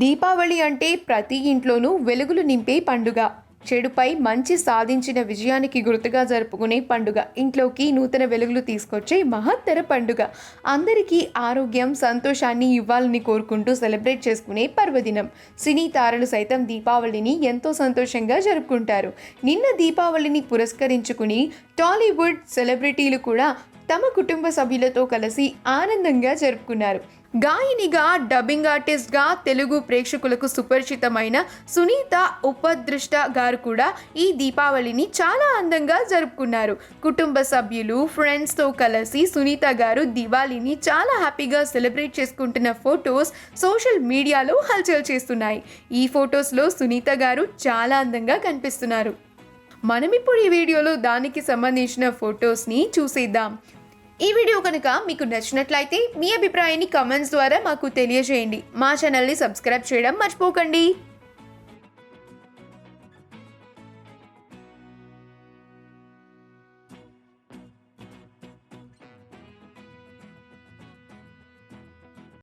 దీపావళి అంటే ప్రతి ఇంట్లోనూ వెలుగులు నింపే పండుగ. చెడుపై మంచి సాధించిన విజయానికి గుర్తుగా జరుపుకునే పండుగ. ఇంట్లోకి నూతన వెలుగులు తీసుకొచ్చే మహత్తర పండుగ. అందరికీ ఆరోగ్యం సంతోషాన్ని ఇవ్వాలని కోరుకుంటూ సెలబ్రేట్ చేసుకునే పర్వదినం. సినీ తారలు సైతం దీపావళిని ఎంతో సంతోషంగా జరుపుకుంటారు. నిన్న దీపావళిని పురస్కరించుకుని టాలీవుడ్ సెలబ్రిటీలు కూడా తమ కుటుంబ సభ్యులతో కలిసి ఆనందంగా జరుపుకున్నారు. గాయనిగా డబ్బింగ్ ఆర్టిస్ట్గా తెలుగు ప్రేక్షకులకు సుపరిచితమైన సునీత ఉపదృష్ట గారు కూడా ఈ దీపావళిని చాలా అందంగా జరుపుకున్నారు. కుటుంబ సభ్యులు ఫ్రెండ్స్తో కలిసి సునీత గారు దివాళీని చాలా హ్యాపీగా సెలబ్రేట్ చేసుకుంటున్న ఫొటోస్ సోషల్ మీడియాలో హల్చల్ చేస్తున్నాయి. ఈ ఫొటోస్లో సునీత గారు చాలా అందంగా కనిపిస్తున్నారు. మనం ఇప్పుడు ఈ వీడియోలో దానికి సంబంధించిన ఫొటోస్ని చూసేద్దాం. ఈ వీడియో కనుక మీకు నచ్చినట్లయితే మీ అభిప్రాయాన్ని కమెంట్స్ ద్వారా మాకు తెలియజేయండి. మా ఛానల్ని సబ్స్క్రైబ్ చేయడం మర్చిపోకండి.